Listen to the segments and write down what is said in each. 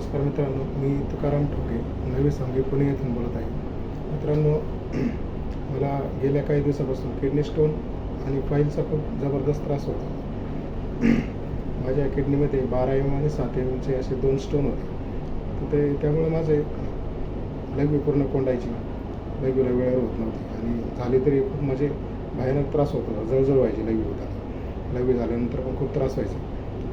नमस्कार मित्रांनो मी तुकाराम ठोके नवी सांगे पुणे येथून बोलत आहे. मित्रांनो मला गेल्या काही दिवसापासून किडनी स्टोन आणि फाईलचा खूप जबरदस्त त्रास होता. माझ्या किडनीमध्ये बारा एम आणि सात एमचे असे दोन स्टोन होते. तर ते त्यामुळे माझे लघवी पूर्ण कोंडायची लघवीला वेळेवर होत नव्हती आणि झाली तरी खूप म्हणजे भयानक त्रास होत होता जळजळ व्हायची लघवी होता लघवी झाल्यानंतर पण खूप त्रास व्हायचा.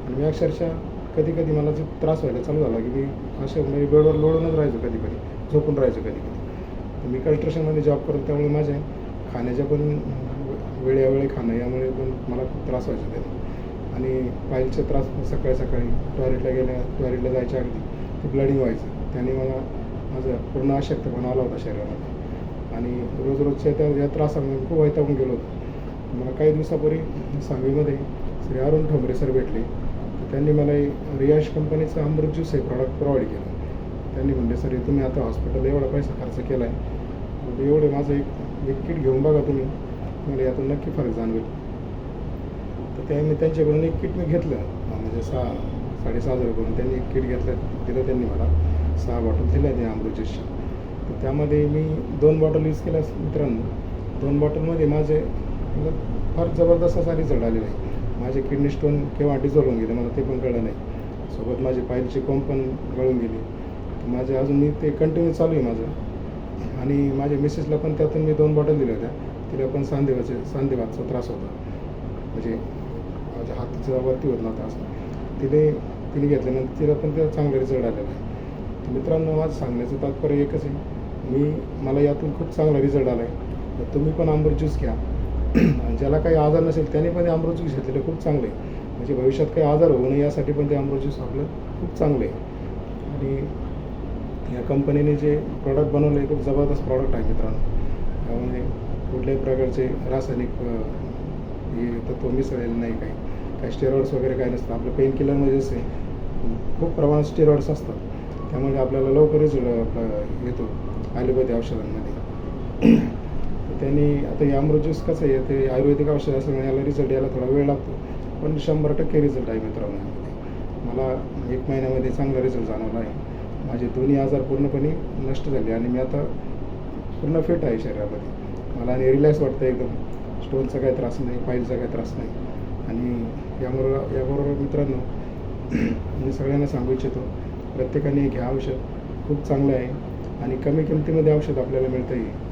आणि मी अक्षरशः कधी कधी मला जो त्रास व्हायला चालू झाला की मी असे म्हणजे बेडवर लोळूनच राहायचो कधी कधी झोपून राहायचो कधी कधी तर मी कल्ट्रेशनमध्ये जॉब करतो त्यामुळे माझ्या खाण्याच्या पण वेळेवेळी खाणं यामुळे पण मला खूप त्रास व्हायचा त्याने. आणि पायलचे त्रास सकाळी सकाळी टॉयलेटला गेल्या टॉयलेटला जायच्या अगदी ते ब्लडिंग व्हायचं. त्याने मला माझं पूर्ण अशक्तपणा आला होता शरीरामध्ये. आणि रोज रोजच्या त्या या त्रासामुळे खूप वैतागून गेलो होतो. मला काही दिवसापूर्वी सांगलीमध्ये श्री अरुण ठोंबरे सर भेटले. त्यांनी मला रियाश कंपनीचं अमृत ज्यूस हे प्रॉडक्ट प्रोव्हाइड केलं. त्यांनी म्हणले सर हे तुम्ही आता हॉस्पिटल एवढा पैसा खर्च केला आहे एवढे माझं एक एक किट घेऊन बघा तुम्ही. मला यातून नक्की फरक जाणवेल. तर ते मी त्यांच्याकडून एक किट मी घेतलं. म्हणजे सहा साडेसहा हजार रुपये त्यांनी एक किट घेतलं. दिलं त्यांनी मला. सहा बॉटल दिल्या त्या अमृत तर त्यामध्ये मी दोन बॉटल यूज केल्या मित्रांनो दोन बॉटलमध्ये माझे फार जबरदस्त असा रिझल्ट आलेला आहे. माझे किडनी स्टोन केव्हा डिझॉल्व होऊन गेले मला ते पण कळलं नाही. सोबत माझे पायलची कोंब पण गळून गेली. माझे अजून मी ते कंटिन्यू चालू आहे माझं. आणि माझ्या मिसेसला पण त्यातून मी दोन बॉटल दिल्या होत्या. तिला पण सांधेवाचे सांधेवाचा त्रास होता. म्हणजे माझ्या हाताच्या वरती होत नव्हता असं. तिने तिने घेतल्यानंतर तिला पण त्याला चांगला रिझल्ट आलेला आहे मित्रांनो माझं सांगण्याचं तात्पर्य एकच आहे. मी मला यातून खूप चांगला रिझल्ट आला आहे तर तुम्ही पण आंबर ज्यूस घ्या. ज्याला काही आजार नसेल त्याने पण ते अमृत ज्यूस घेतलेलं खूप चांगलं. आहे म्हणजे भविष्यात काही आजार होऊ नये यासाठी पण ते अमृत ज्यूस आपलं खूप चांगलं. आहे आणि या कंपनीने जे प्रॉडक्ट बनवलं आहे खूप जबरदस्त प्रॉडक्ट आहे मित्रांनो. त्यामुळे कुठल्याही प्रकारचे रासायनिक हे तत्व मिसळलेले नाही काही. काही स्टेरॉइड्स वगैरे काही नसतं. आपलं पेन किलरमध्ये जसे खूप प्रमाणात स्टेरॉइड्स असतात. त्यामुळे आपल्याला लवकर रिझल्ट येतो. आयुर्वेदिक औषधांमध्ये. त्यांनी आता हे ज्यूस कसं आहे ते आयुर्वेदिक औषध असल्यामुळे याला रिझल्ट यायला थोडा वेळ लागतो. पण शंभर टक्के रिझल्ट आहे मित्रांनो. मला एक महिन्यामध्ये चांगला रिझल्ट जाणवला आहे. माझे दोन्ही आजार पूर्णपणे नष्ट झाले आणि मी आता पूर्ण फिट आहे शरीरामध्ये. मला आणि रिलॅक्स वाटतं एकदम. स्टोनचा काही त्रास नाही पाईलचा काही त्रास नाही. आणि याबरोबर याबरोबर मित्रांनो मी सगळ्यांना सांगू इच्छितो प्रत्येकाने घ्या औषध. खूप चांगलं आहे. आणि कमी किमतीमध्ये औषध आपल्याला मिळतं आहे